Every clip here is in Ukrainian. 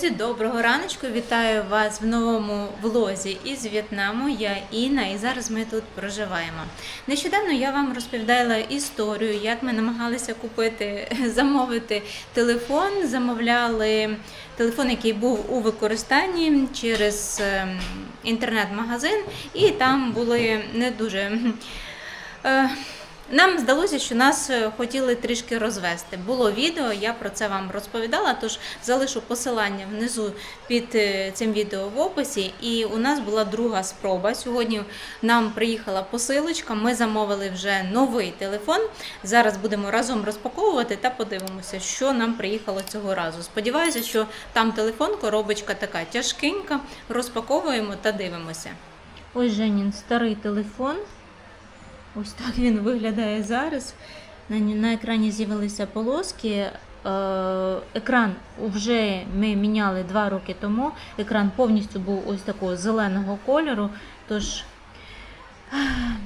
Друзі! Доброго раночку! Вітаю вас в новому влозі із В'єтнаму. Я Інна, і зараз ми тут проживаємо. Нещодавно я вам розповідала історію, як ми намагалися купити, замовити телефон. Замовляли телефон, який був у використанні через ем, інтернет-магазин, і там були не дуже. нам здалося, що нас е, хотіли трішки розвести. Було відео, я про це вам розповідала, тож залишу посилання внизу під е, цим відео в описі. І у нас була друга спроба. Сьогодні нам приїхала посилочка. Ми замовили вже новий телефон. Зараз будемо разом розпаковувати та подивимося, що нам приїхало цього разу. Сподіваюся, що там телефон, коробочка така тяжкенька. Розпаковуємо та дивимося. Ось Женін старий телефон. Ось так він виглядає зараз. На, на екрані з'явилися полоски. Е, екран вже ми міняли два роки тому. Екран повністю був ось такого зеленого кольору. Тож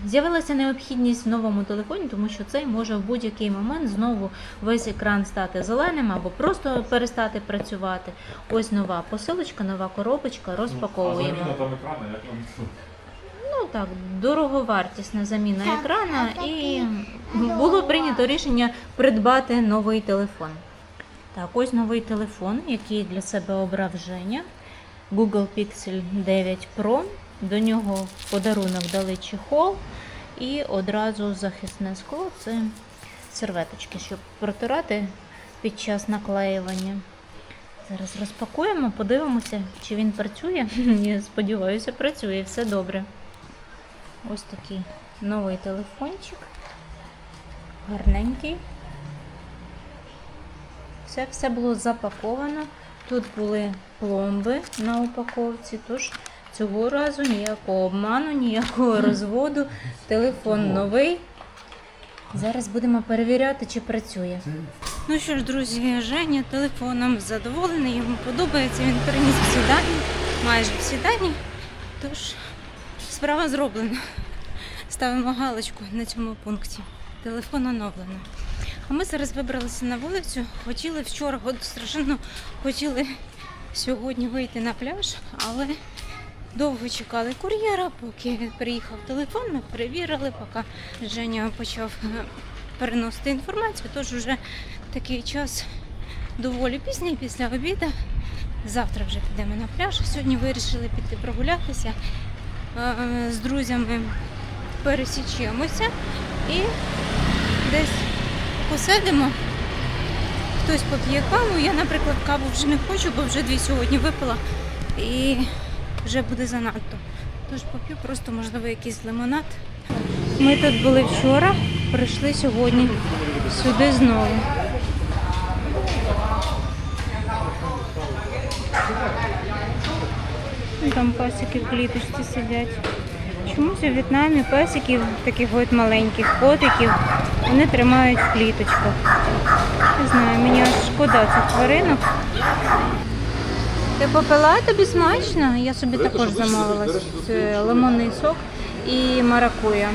з'явилася необхідність в новому телефоні, тому що цей може в будь-який момент знову весь екран стати зеленим або просто перестати працювати. Ось нова посилочка, нова коробочка, розпаковуємо. А заміна там екрана, як вам? Ну так, дороговартісна заміна екрана, і було прийнято рішення придбати новий телефон. Так, ось новий телефон, який для себе обрав Женя. Google Pixel 9 Pro. До нього в подарунок дали чехол і одразу захисне скло це серветочки, щоб протирати під час наклеювання. Зараз розпакуємо, подивимося, чи він працює. Я сподіваюся, працює, все добре. Ось такий новий телефончик. Гарненький. Все, все було запаковано. Тут були пломби на упаковці, тож цього разу ніякого обману, ніякого розводу. Телефон новий. Зараз будемо перевіряти, чи працює. Ну що ж, друзі, Женя телефоном задоволений, йому подобається. Він переніс всі дані, майже всі дані. Тож справа зроблена. Ставимо галочку на цьому пункті. Телефон оновлено. А ми зараз вибралися на вулицю. Хотіли вчора, страшенно хотіли сьогодні вийти на пляж, але довго чекали кур'єра, поки приїхав телефон, ми перевірили, поки Женя почав е, переносити інформацію. Тож вже такий час доволі пізній після обіду. Завтра вже підемо на пляж. Сьогодні вирішили піти прогулятися з друзями пересічемося і десь посидимо. Хтось поп'є каву. Я, наприклад, каву вже не хочу, бо вже дві сьогодні випила і вже буде занадто. Тож поп'ю просто, можливо, якийсь лимонад. Ми тут були вчора, прийшли сьогодні сюди знову. Там пасики в кліточці сидять. Чомусь у В'єтнамі песиків, таких от маленьких котиків, вони тримають в кліточках. Не знаю, мені аж шкода цих тваринок. Ти попила тобі смачно? Я собі також замовила лимонний сок і маракуя.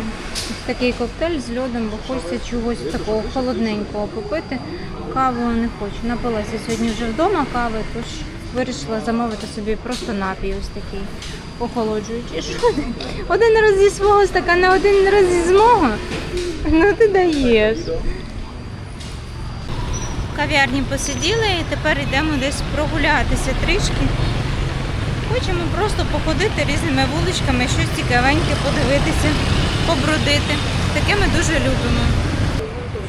Такий коктейль з льодом, бо хочеться чогось такого холодненького попити. Каву не хочу. Напилася сьогодні вже вдома кави, тож вирішила замовити собі просто напій ось такий охолоджуючий. Що? Один раз зі свого стакана, один раз зі мого. Ну ти даєш. В кав'ярні посиділи і тепер йдемо десь прогулятися трішки. Хочемо просто походити різними вуличками, щось цікавеньке подивитися, побродити. Таке ми дуже любимо.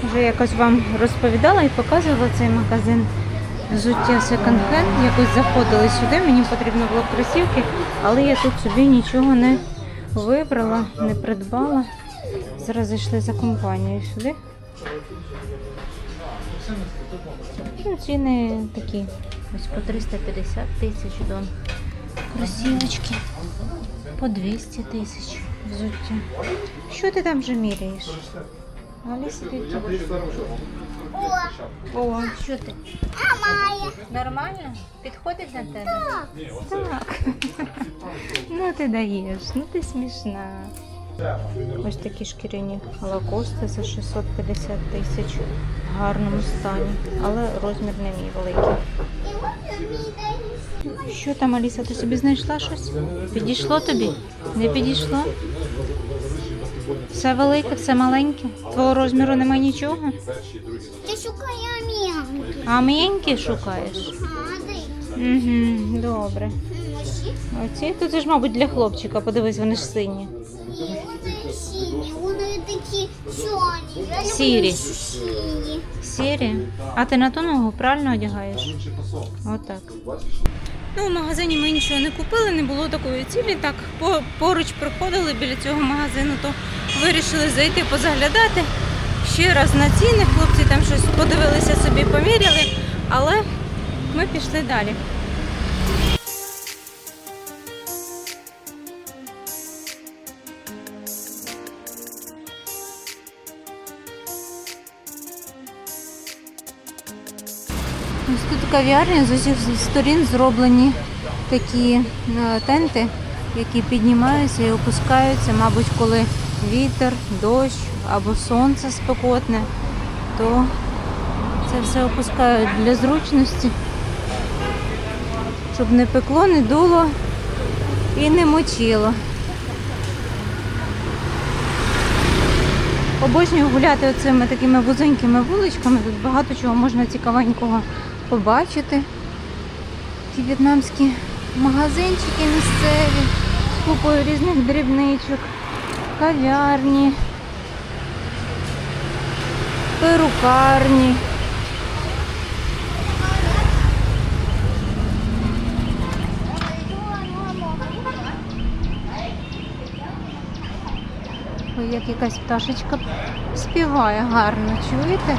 Вже якось вам розповідала і показувала цей магазин взуття секонд-хенд. Якось заходили сюди, мені потрібно було кросівки, але я тут собі нічого не вибрала, не придбала. Зараз зайшли за компанією сюди. Ну, ціни такі. Ось по 350 тисяч дон. Кросівочки. По 200 тисяч взуття. Що ти там вже міряєш? Аліса, ти які? О, що ти? Нормально? Підходить на тебе? Так. ну ти даєш, ну ти смішна. Ось такі шкіряні лакости за 650 тисяч в гарному стані, але розмір не мій великий. Що там, Аліса, ти собі знайшла щось? Підійшло тобі? Не підійшло? Все велике, все маленьке. Твого розміру немає нічого. Ти шукає м'янки. А маленькі шукаєш? Угу, добре. Оці тут це ж, мабуть, для хлопчика, подивись, вони ж сині. Вони сині, вони такі чорні. Сірі. Сірі. А ти на ту ногу правильно одягаєш? Отак. Ну, в магазині ми нічого не купили, не було такої цілі. Так по- поруч проходили біля цього магазину, то вирішили зайти позаглядати ще раз на ціни. Хлопці там щось подивилися собі, поміряли, але ми пішли далі. Ось тут кав'ярня з усіх сторін зроблені такі е, тенти, які піднімаються і опускаються, мабуть, коли вітер, дощ або сонце спекотне, то це все опускають для зручності, щоб не пекло, не дуло і не мочило. Обожнюю гуляти оцими такими вузенькими вуличками. Тут багато чого можна цікавенького побачити. Ті в'єтнамські магазинчики місцеві з купою різних дрібничок, кав'ярні, перукарні. Ой, як якась пташечка співає гарно, чуєте?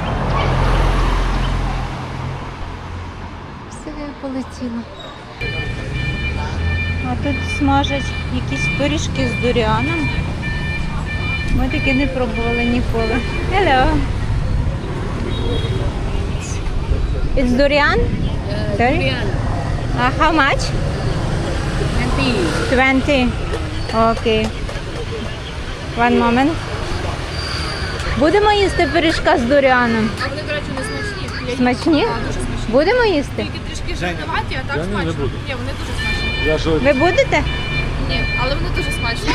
Все полетіло. А тут смажать якісь пиріжки з дуріаном. Ми таки не пробували ніколи. Hello. It's durian? Sorry? Uh, how much? 20. 20. Okay. One moment. Будемо їсти пиріжка з дуріаном. А вони, до речі, не смачні. Я їх- Смачні? Так, дуже смачні. Будемо їсти? Тільки трішки жирноваті, а так смачно. Ні, вони дуже смачні. Я Ви будете? Але вони дуже смачні.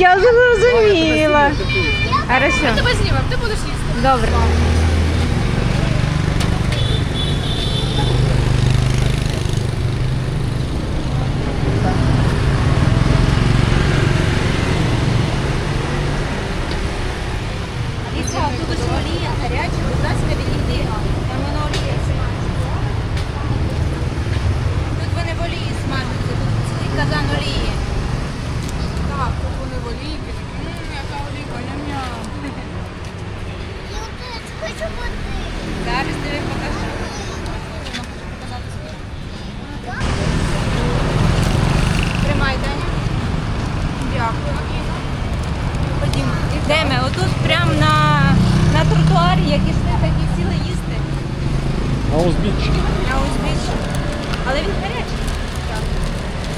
Я зрозуміла. Хорошо. Тебе знімемо, ти будеш їсти. Добре. Ліса, тут ось олія гаряча, будь ласка, відійди. Там вона олія смажиться. Тут вони в олії смажаться, тут цілий казан олії. Так, тут вони в олійки. Ммм, яка олійка, ням-ням. Я теж хочу води. Зараз тобі покажу. Тримай, Даня. Дякую, Аліна. Ходімо. Йдемо. Отут прямо на, на тротуарі, як ішли, так і сіли їсти. на узбіччі. На узбіччі. Але він гарячий.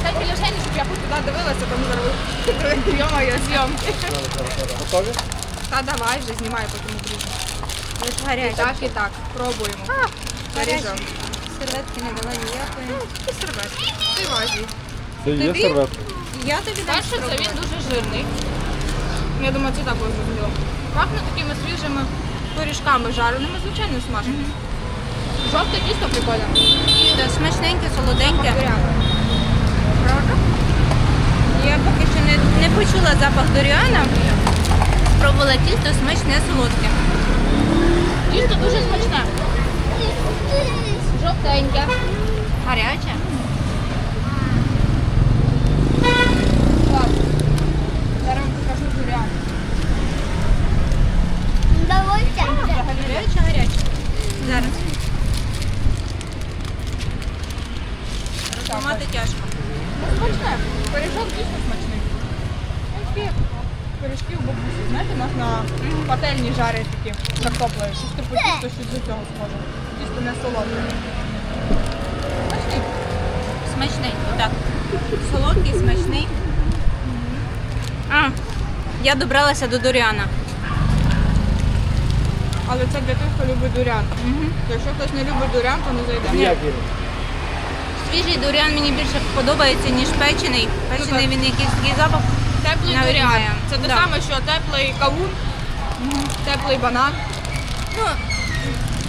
Стань біля Жені, щоб я хоч туди дивилася, тому зараз Йо-моє, зйомки. Готові? Та давай вже, знімай, потім обріжу. Ви ж І так, і так. Пробуємо. Наріжемо. Серветки не дала ніякої. І серветки. Ти важі. Це є Тобі? серветка. Я тобі дам Перше, це спробувати. він дуже жирний. Я думаю, це також зрозуміло. Пахне такими свіжими пиріжками жареними, звичайно, смажені. Жовте тісто прикольне. Да, Смачненьке, солоденьке. Правда? Я поки що не, не почула запах доріана. Спробувала тісто смачне, солодке. Тісто дуже смачне. Жовтеньке. Гаряче. Зараз покажу дурян. Давай Гаряче, гаряче. Зараз. Розламати тяжко. Ну, смачне. Пиріжок дійсно смачний. Ось такі пиріжки у бабусі. Знаєте, у нас на пательні жарять такі картоплею. Щось типу тісто, щось до цього схоже. Тісто не солодке. Смачний. Смачний, так. Солодкий, смачний. А, я добралася до доріана. Але це для тих, хто любить дурян. Якщо хтось не любить дурян, то не зайде. Він? свіжий дуріан мені більше подобається, ніж печений. Печений він якийсь такий запах. Теплий знаю. Це те Да. саме, що теплий кавун, теплий банан. Ну,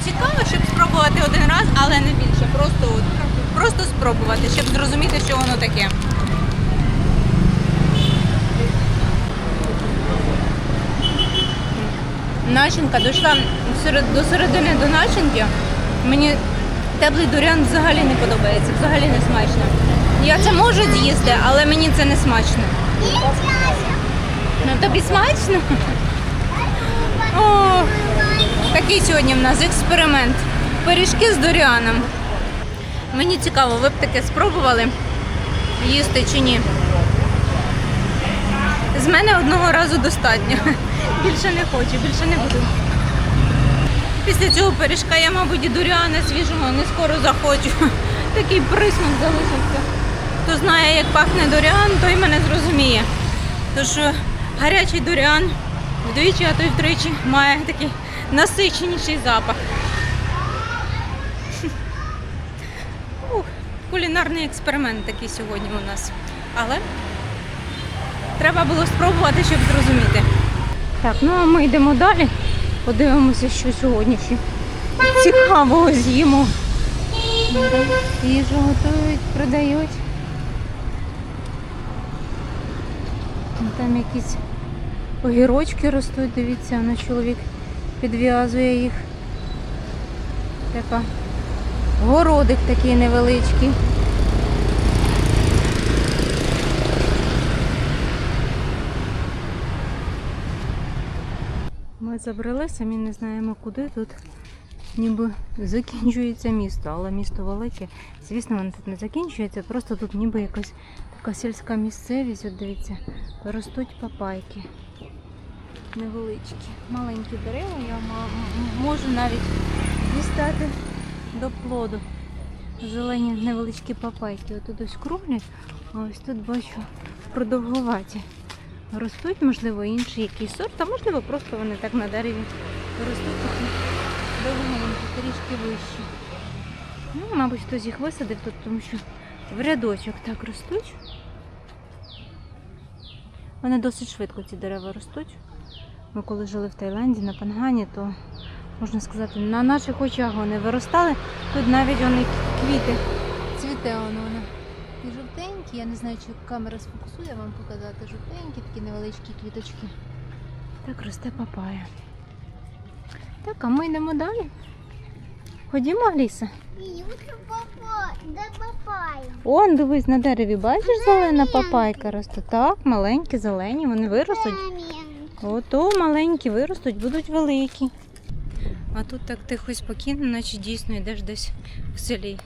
цікаво, щоб спробувати один раз, але не більше. Просто, от, просто спробувати, щоб зрозуміти, що воно таке. Начинка дійшла до середини до начинки. Мені теплий дурян взагалі не подобається, взагалі не смачно. Я це можу з'їсти, але мені це не смачно. Ну тобі смачно? О, такий сьогодні в нас експеримент. Пиріжки з дуріаном. Мені цікаво, ви б таке спробували їсти чи ні. З мене одного разу достатньо. Більше не хочу, більше не буду. Після цього пиріжка я, мабуть, і дуріана свіжого не скоро захочу. Такий присмак залишився. Хто знає, як пахне дуріан, той мене зрозуміє. Тож е, гарячий дуріан вдвічі, а то й втричі має такий насиченіший запах. Ух, кулінарний експеримент такий сьогодні у нас. Але треба було спробувати, щоб зрозуміти. Так, ну а ми йдемо далі. Подивимося, що сьогодні цікавого з'їмо. Їжу готують, продають. Ну, Там якісь огірочки ростуть, дивіться, на чоловік підв'язує їх. Така городик такий невеличкий. Ми забрали, самі не знаємо куди тут. Ніби закінчується місто, але місто велике. Звісно, воно тут не закінчується, просто тут ніби якась така сільська місцевість. От дивіться, ростуть папайки. Невеличкі, маленькі дерева, я можу навіть дістати до плоду. Зелені невеличкі папайки. Отут ось круглі, а ось тут бачу продовгуваті. Ростуть, можливо, інший якийсь сорт, а можливо, просто вони так на дереві ростуть такі довгенькі, трішки вищі. Ну, мабуть, хтось їх висадив тут, тому що в рядочок так ростуть. Вони досить швидко ці дерева ростуть. Ми коли жили в Таїланді на Пангані, то можна сказати, на наших очах вони виростали. Тут навіть вони квіти. Цвіте воно. воно. І жовтенькі, я не знаю, чи камера сфокусує вам показати. Жовтенькі, такі невеличкі квіточки. Так росте папая. Так, а ми йдемо далі. Ходімо, Аліса. Он, дивись, на дереві, бачиш, зелена папайка росте. Так, маленькі, зелені, вони виростуть. Ото маленькі виростуть, будуть великі. А тут так тихо і спокійно, наче дійсно йдеш десь в селі.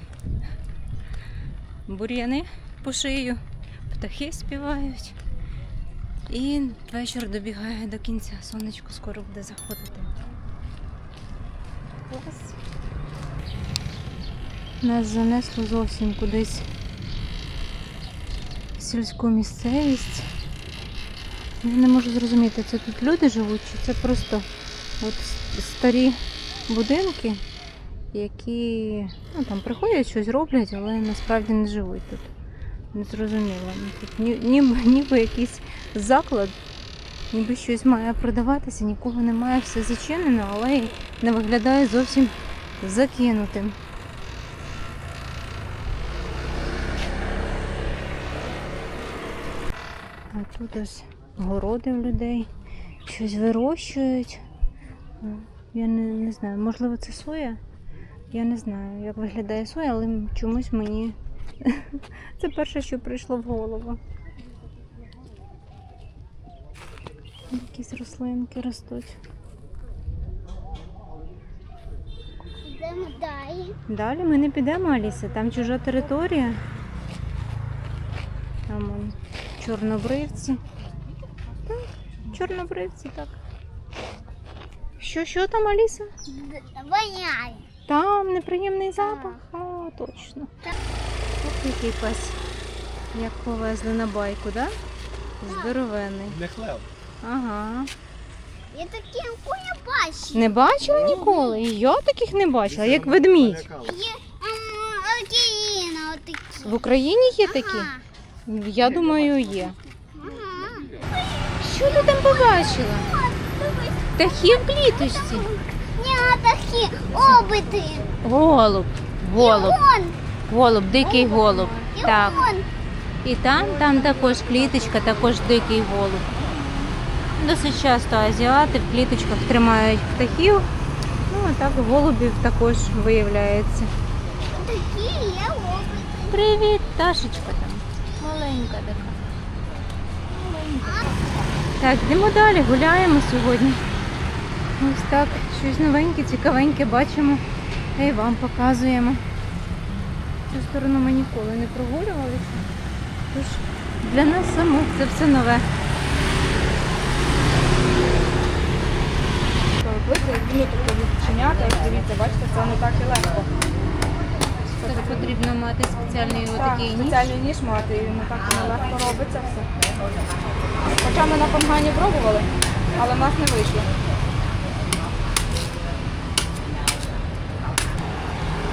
Бур'яни по шию, птахи співають. І вечір добігає до кінця. Сонечко скоро буде заходити. Клас. Нас занесло зовсім кудись в сільську місцевість. Я не можу зрозуміти, це тут люди живуть, чи це просто от старі будинки, які ну, там приходять, щось роблять, але насправді не живуть тут. Не зрозуміло. Ну, Тут ні- ніби якийсь заклад, ніби щось має продаватися, нікого немає, все зачинено, але й не виглядає зовсім закинутим. А тут ось городи в людей, щось вирощують. Ну, Я не, не знаю, можливо, це соя. Я не знаю, як виглядає соя, але чомусь мені це перше, що прийшло в голову. Якісь рослинки ростуть. Йдемо далі. Далі ми не підемо, Аліса, там чужа територія. Там чорнобривці. Так, чорнобривці, так. Що, що там, Аліса? Воняє. Там неприємний запах. А, точно. Ох, який пес. Як повезли на байку, да? Здоровенний. Не хлеб. Ага. Я такі не бачу. Не бачила ніколи. І я таких не бачила, як ведмідь. Є океїна отакі. В Україні є такі? Ага. Я думаю, є. Що ти там побачила? Птахи в кліточці. Ні, такі обити. Голуб. Голуб. Голуб, дикий голуб. Так. І там, там також кліточка, також дикий голуб. Досить часто азіати в кліточках тримають птахів. Ну, а так голубів також виявляється. Такі є обити. Привіт, пташечка там. Маленька така. Маленька. Так, йдемо далі, гуляємо сьогодні. Ось так, щось новеньке, цікавеньке бачимо. Та й вам показуємо. Цю сторону ми ніколи не прогулювалися. Тож для нас самих це все нове. Ну, тобто відчиняти, ось дивіться, бачите, це не так і легко. Потрібно мати спеціальний Так, отакий ніж. спеціальний ніж мати, і не так і нелегко робиться все. Хоча ми на пангані пробували, але в нас не вийшло.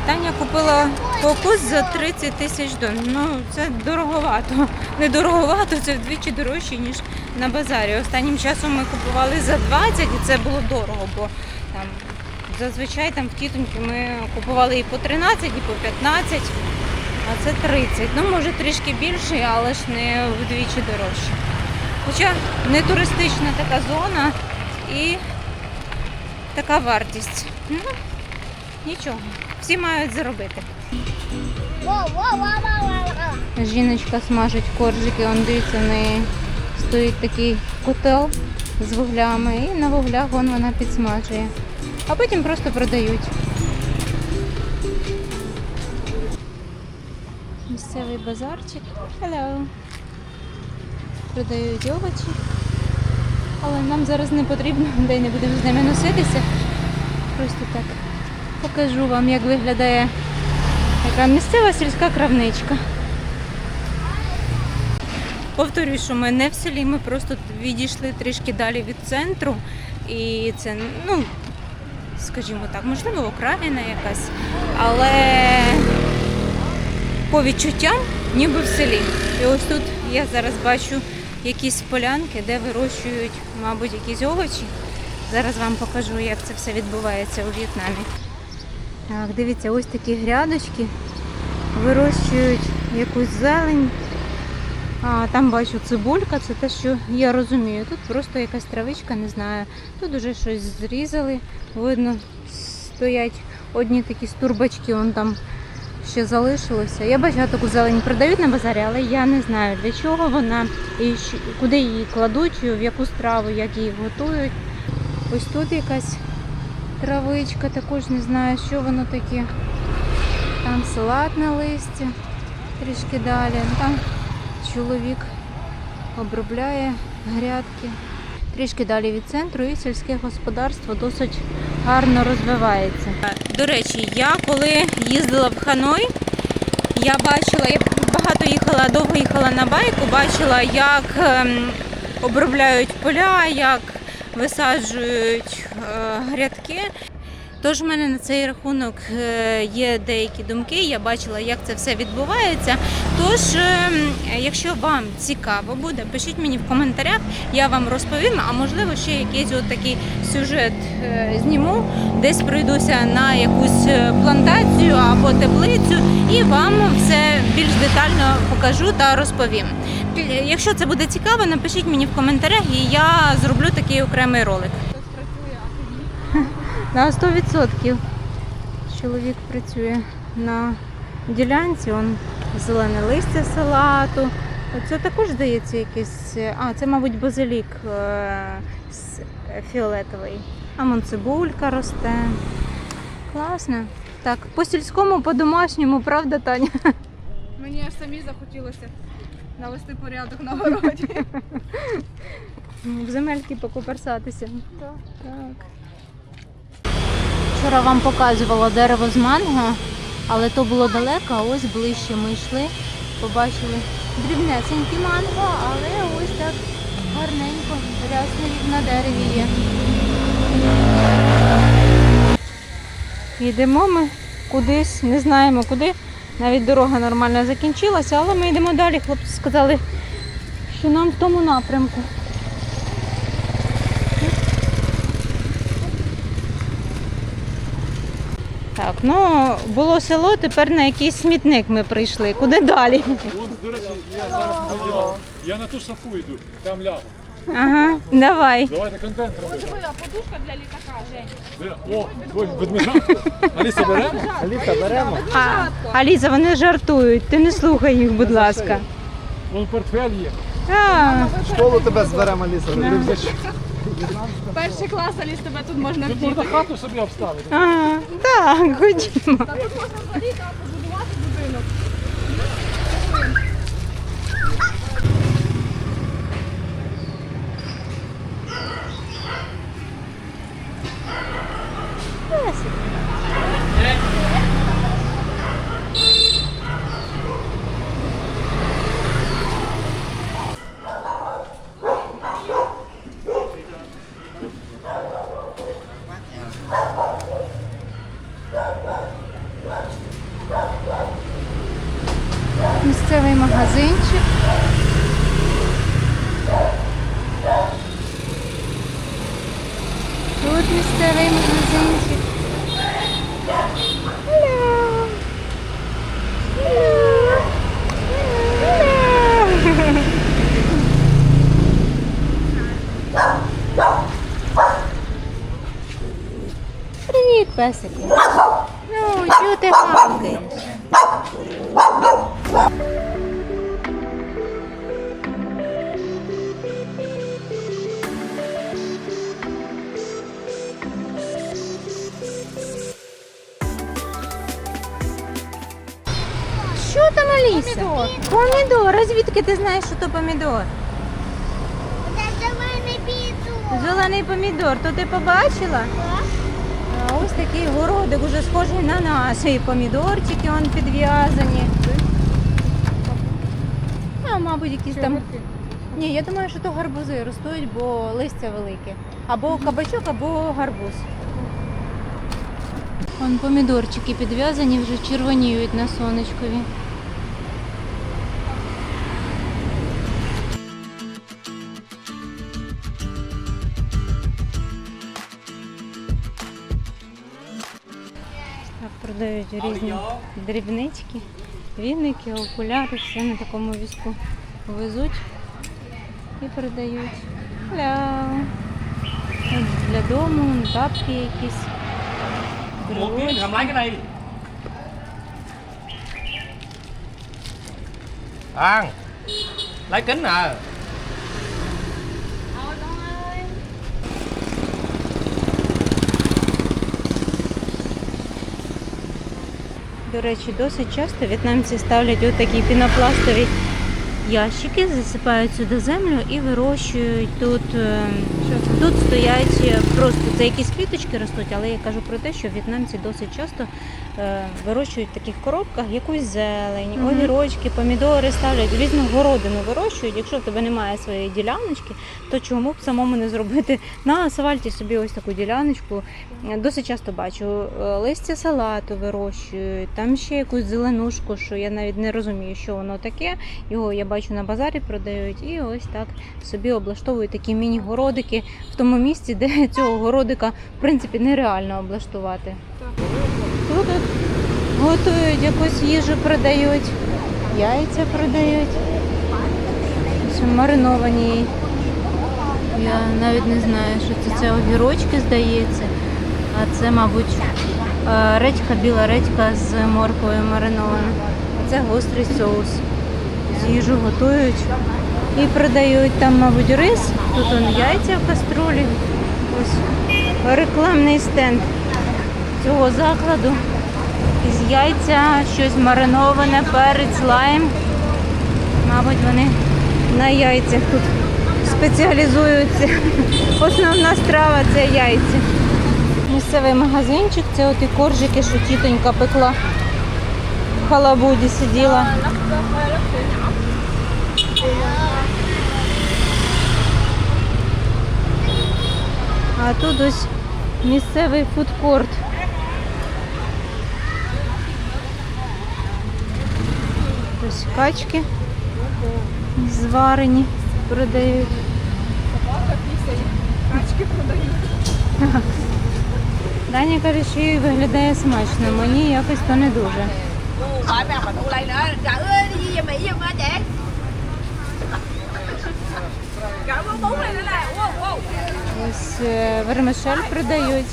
Таня купила кокос за 30 тисяч дон. Ну, це дороговато. Не дороговато, це вдвічі дорожче, ніж на базарі. Останнім часом ми купували за 20 і це було дорого, бо зазвичай там в тітоньки ми купували і по 13, і по 15, а це 30. Ну, може трішки більше, але ж не вдвічі дорожче. Хоча не туристична така зона і така вартість. Ну, нічого. Всі мають заробити. Жіночка смажить коржики, он дивіться, в неї стоїть такий котел з вуглями, і на вуглях вон вона підсмажує. А потім просто продають. Місцевий базарчик. Hello. Продають овочі. Але нам зараз не потрібно, де не будемо з ними носитися. Просто так покажу вам, як виглядає така місцева сільська крамничка. Повторюю, що ми не в селі, ми просто відійшли трішки далі від центру. І це, ну, скажімо так, можливо, окраїна якась, але по відчуттям ніби в селі. І ось тут я зараз бачу якісь полянки, де вирощують, мабуть, якісь овочі. Зараз вам покажу, як це все відбувається у В'єтнамі. Так, дивіться, ось такі грядочки. Вирощують якусь зелень. А, там бачу цибулька, це те, що я розумію. Тут просто якась травичка, не знаю. Тут уже щось зрізали. Видно, стоять одні такі стурбачки, он там ще залишилося. Я бачу таку зелень продають на базарі, але я не знаю для чого вона і куди її кладуть, в яку страву, як її готують. Ось тут якась травичка, також не знаю, що воно таке. Там салатне листя, трішки далі. Там чоловік обробляє грядки. Трішки далі від центру і сільське господарство досить гарно розвивається. До речі, я коли їздила в Ханой, я бачила, я багато їхала, довго їхала на байку, бачила, як ем, обробляють поля, як висаджують е, грядки. Тож в мене на цей рахунок е, є деякі думки. Я бачила, як це все відбувається. Тож, е, якщо вам цікаво буде, пишіть мені в коментарях, я вам розповім. А можливо, ще якийсь от такий сюжет е, зніму, десь пройдуся на якусь е, плантацію або теплицю, і вам все більш детально покажу та розповім. Якщо це буде цікаво, напишіть мені в коментарях, і я зроблю такий окремий ролик. На 100% чоловік працює на ділянці, он зелене листя салату. Це також здається якийсь. А, це, мабуть, базилік е, фіолетовий. А вон цибулька росте. Класно. Так, по сільському, по домашньому, правда, Таня? мені аж самі захотілося навести порядок на городі. В земельки покуперсатися. Так. так. Вчора вам показувала дерево з манго, але то було далеко, а ось ближче ми йшли, побачили дрібнесенькі манго, але ось так гарненько, рясно на дереві є. Йдемо ми кудись, не знаємо куди. Навіть дорога нормально закінчилася, але ми йдемо далі. Хлопці сказали, що нам в тому напрямку. Так, ну було село, тепер на якийсь смітник ми прийшли. Куди далі? До речі, я зараз поділа. Я на ту шафу йду, там лягу. Ага, давай. Давайте контент робити. А подушка для літака, Жень. О, ось ведмежатку. Аліса беремо? Аліса, беремо? А, Аліза, вони жартують. Ти не слухай їх, будь ласка. Вон портфель є. А, школу тебе зберемо, Аліса. Рюкзачок. Перший клас, Аліс, тебе тут можна Тут можна хату собі обставити. ага, так, ходімо. Та тут можна взагалі так, Аліса? Помідор. Помідор. А звідки ти знаєш, що то помідор? Це мене піцу. Зелений помідор, то ти побачила? А ось такий городик, уже схожий на наш. І помідорчики он підв'язані. А, мабуть, якісь там. Ні, я думаю, що то гарбузи ростуть, бо листя велике. Або кабачок, або гарбуз. Вон помідорчики підв'язані, вже червоніють на сонечкові. Продають різні дрібнички, вінники, окуляри, все на такому візку везуть і продають. Ля. Для дому, тапки якісь. брелочки. làm lấy kính à До речі, досить часто в'єтнамці ставлять отакі пінопластові ящики, засипають сюди землю і вирощують тут. Тут стоять е, просто це якісь квіточки ростуть, але я кажу про те, що в'єтнамці досить часто е, вирощують в таких коробках якусь зелень, Мгм. огірочки, помідори ставлять, різну городину вирощують. Якщо в тебе немає своєї діляночки, то чому б самому не зробити на асфальті собі ось таку діляночку? Е, Досить часто бачу листя салату вирощують, там ще якусь зеленушку, що я навіть не розумію, що воно таке. Його я бачу на базарі продають, і ось так собі облаштовують такі міні-городики тому місці, де цього городика в принципі нереально облаштувати. Тут готують якусь їжу, продають, яйця продають. Мариновані. Я навіть не знаю, що це. Це огірочки, здається. А це, мабуть, е, редька, біла редька з морквою маринована. Це гострий соус. З їжу готують і продають там, мабуть, рис. Тут он яйця в каструлі. Ось рекламний стенд цього закладу. Із яйця, щось мариноване, перець, лайм. Мабуть, вони на яйцях тут спеціалізуються. Основна страва це яйця. Місцевий магазинчик, це оті коржики, що тітонька пекла. В халабуді сиділа. А тут ось місцевий фудкорт. Ось качки зварені, продають. Собака пісяє, качки продають. Даня каже, що їй виглядає смачно, мені якось то не дуже. Ось е, вермишель продають,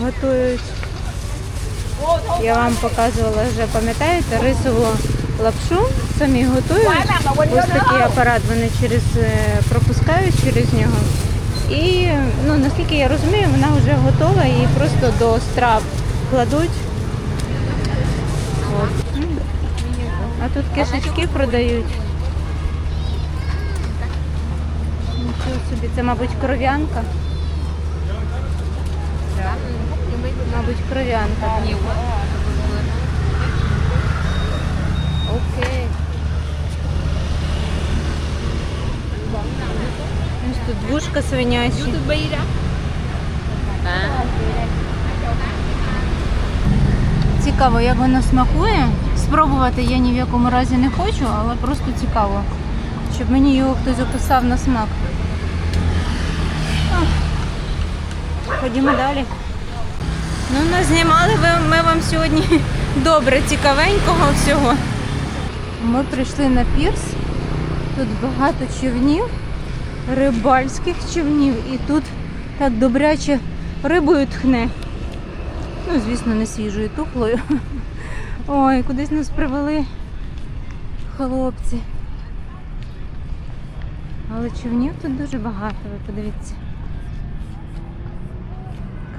готують. Я вам показувала вже, пам'ятаєте, рисову лапшу самі готують. Ось такий апарат вони через е, пропускають через нього. І ну, наскільки я розумію, вона вже готова і просто до страв кладуть. От. А тут кишечки продають. Нічого собі, це, мабуть, кров'янка. Мабуть, кров'янка. Окей. Ось тут вушка свинячі. Цікаво, як воно смакує. Спробувати я ні в якому разі не хочу, але просто цікаво, щоб мені його хтось описав на смак. А. Ходімо далі. Ну, нас знімали ми вам сьогодні добре, цікавенького всього. Ми прийшли на пірс. Тут багато човнів, рибальських човнів, і тут так добряче рибою тхне. Ну, звісно, не свіжою тухлою. Ой, кудись нас привели хлопці. Але човнів тут дуже багато, ви подивіться.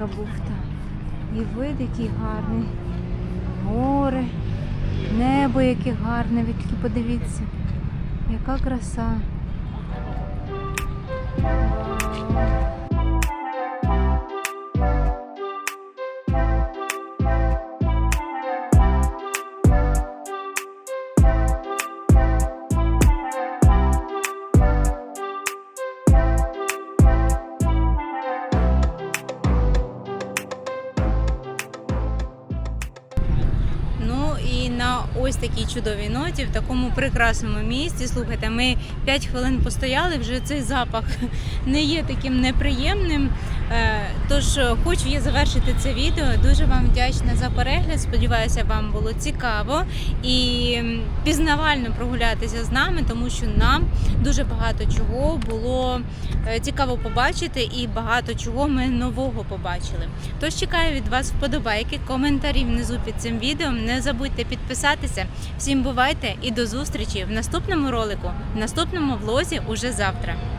Яка бухта. І вид який гарний. Гори, небо яке гарне, ви подивіться. Яка краса. Ось такій чудовій ноті, в такому прекрасному місці. Слухайте, ми 5 хвилин постояли, вже цей запах не є таким неприємним. Е, Тож е, хочу я завершити це відео. Дуже вам вдячна за перегляд. Сподіваюся, вам було цікаво і пізнавально прогулятися з нами, тому що нам дуже багато чого було цікаво побачити, і багато чого ми нового побачили. Тож чекаю від вас вподобайки, коментарі внизу під цим відео. Не забудьте підписатися. Всім бувайте і до зустрічі в наступному ролику, в наступному влозі уже завтра.